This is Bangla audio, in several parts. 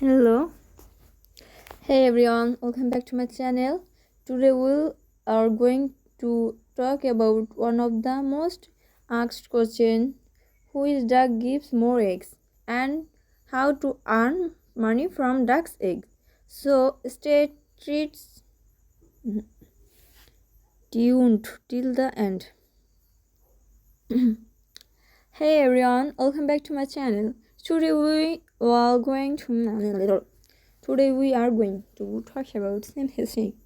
hello hey everyone welcome back to my channel today we are going to talk about one of the most asked question who is duck gives more eggs and how to earn money from duck's eggs so stay treats tuned till the end hey everyone welcome back to my channel Today we are going to Today we are going to talk about STEM history.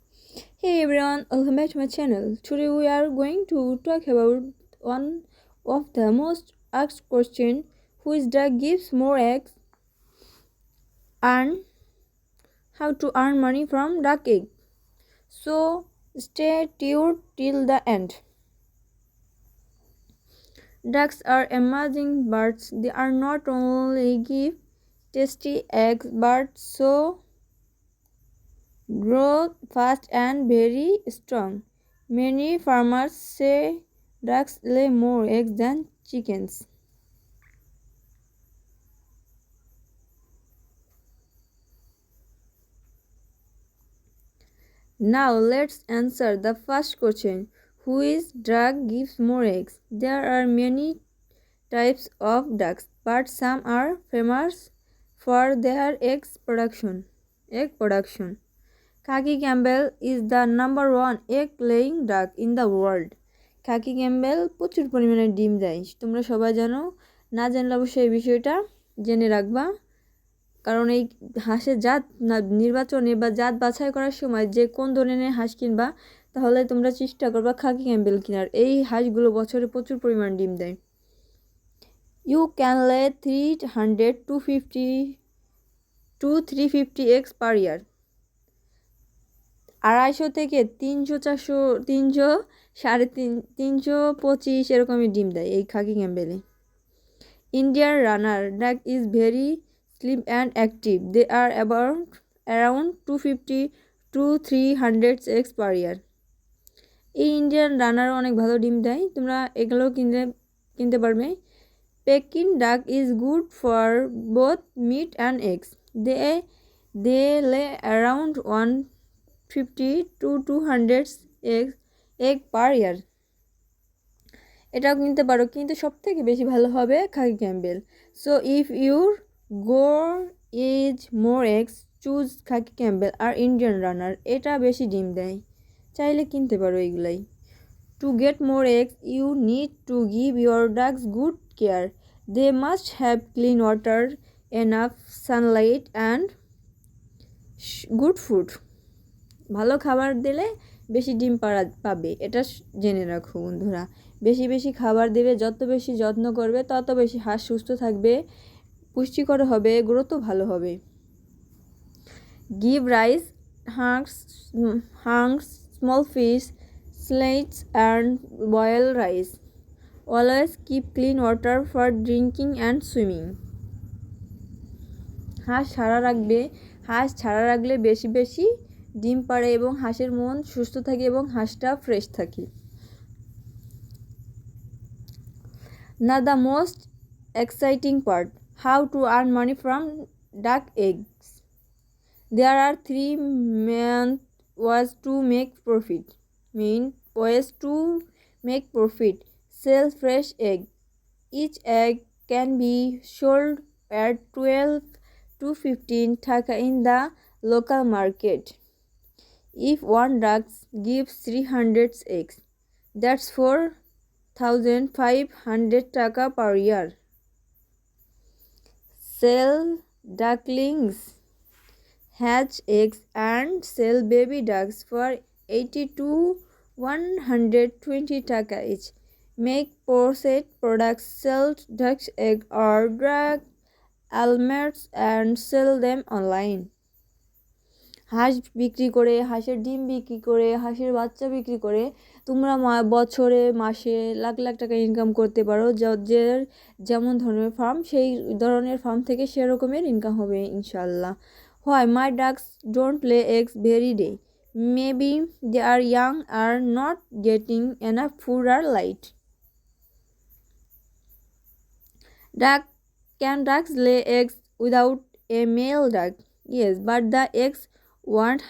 Hey everyone, welcome back to my channel. Today we are going to talk about one of the most asked question who is the gives more eggs and how to earn money from duck egg. So stay tuned till the end. Ducks are amazing birds. They are not only give tasty eggs but so grow fast and very strong. Many farmers say ducks lay more eggs than chickens. Now let's answer the first question. which drug gives more eggs? There are many types of ducks, but some are famous for their egg production. Egg production. Khaki Campbell is the number one egg laying duck in the world. Khaki Campbell প্রচুর পরিমাণে ডিম দেয় তোমরা সবাই জানো না জানলে অবশ্যই এই বিষয়টা জেনে রাখবা কারণ এই হাঁসের জাত নির্বাচনে বা জাত বাছাই করার সময় যে কোন ধরনের হাঁস কিনবা তাহলে তোমরা চেষ্টা করবা খাকি ক্যাম্বেল কিনার এই হাঁসগুলো বছরে প্রচুর পরিমাণ ডিম দেয় you can lay three hundred two fifty to three fifty eggs per year আড়াইশো থেকে তিনশো চারশো তিনশো সাড়ে তিন তিনশো পঁচিশ এরকমই ডিম দেয় এই খাকি ক্যাম্বেলে ইন্ডিয়ার runner duck is very slim and active they are abound around two fifty to three hundred eggs per year এই ইন্ডিয়ান রানারও অনেক ভালো ডিম দেয় তোমরা এগুলো কিনতে কিনতে পারবে Pekin duck is good for both meat and eggs they they lay around one fifty to two hundred eggs egg per year এটাও কিনতে পারো কিন্তু সবথেকে বেশি ভালো হবে খাকি Campbell so if your goal is more eggs choose Khakee Campbell আর ইন্ডিয়ান রানার এটা বেশি ডিম দেয় চাইলে কিনতে পারো এগুলাই to get more eggs you need to give your ducks good care they must have clean water enough sunlight and good food ভালো খাবার দিলে বেশি ডিম পাড়া পাবে এটা জেনে রাখো বন্ধুরা বেশি বেশি খাবার দেবে যত বেশি যত্ন করবে তত বেশি হাঁস সুস্থ থাকবে পুষ্টিকর হবে গ্রোথ ভালো হবে গিভ রাইস হাঁস হাঁস small fish slates and boil rice always keep clean water for drinking and swimming হাঁস ছাড়া রাখবে হাঁস ছাড়া রাখলে বেশি বেশি ডিম পাড়ে এবং হাঁসের মন সুস্থ থাকে এবং হাঁসটা ফ্রেশ থাকে না the most exciting part How to earn money from duck eggs. There are 3 main ways to make profit. Sell fresh egg. Each egg can be sold at 12 to 15 taka in the local market. If one duck gives 300 eggs, that's 4,500 taka per year. Sell ducklings hatch eggs and sell baby ducks for 80 to 120 taka each. Make porcelain products, sell duck eggs or duck almonds and sell them online. হাঁস বিক্রি করে হাঁসের ডিম বিক্রি করে হাঁসের বাচ্চা বিক্রি করে তোমরা বছরে মাসে লাখ লাখ টাকা ইনকাম করতে পারো যে যেমন ধরনের ফার্ম সেই ধরনের ফার্ম থেকে সেরকমের ইনকাম হবে ইনশাল্লাহ হয় my ducks don't play eggs every day maybe they are young or not getting enough food or light duck can ducks lay eggs without a male duck yes but the eggs won't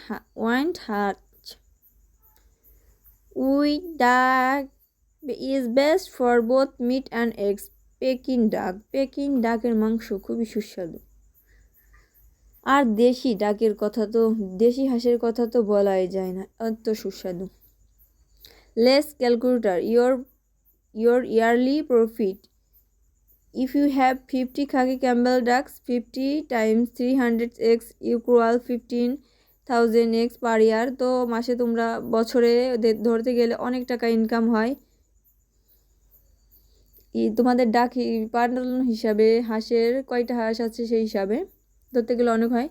won't hatch which duck is best for both meat and eggs Peking duck Peking ডাকের মাংস খুবই সুস্বাদু আর দেশি ডাকের কথা তো দেশি হাঁসের কথা তো বলাই যায় না অত সুস্বাদু let's calculator your your yearly profit if you have fifty khaki Campbell ducks fifty times three hundred eggs equal fifteen thousand eggs per year তো মাসে তোমরা বছরে ধরতে গেলে অনেক টাকা ইনকাম হয় তোমাদের ডাক পালন হিসাবে হাঁসের কয়টা হাঁস আছে সেই হিসাবে ধরতে গেলে অনেক হয়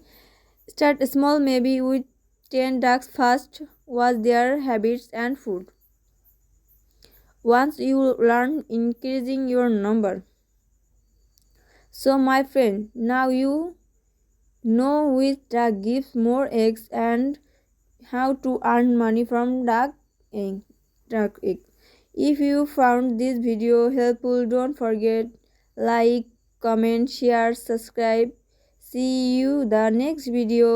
start small maybe with ten ducks first watch their habits and food once you learn increasing your number so my friend now you know which duck gives more eggs and how to earn money from duck egg duck egg if you found this video helpful don't forget like comment share subscribe see you the next video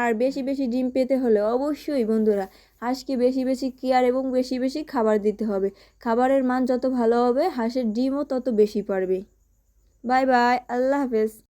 আর বেশি বেশি ডিম পেতে হলে অবশ্যই বন্ধুরা হাঁসকে বেশি বেশি কেয়ার এবং বেশি বেশি খাবার দিতে হবে খাবারের মান যত ভালো হবে হাঁসের ডিমও তত বেশি পারবে বাই বাই আল্লাহ হাফেজ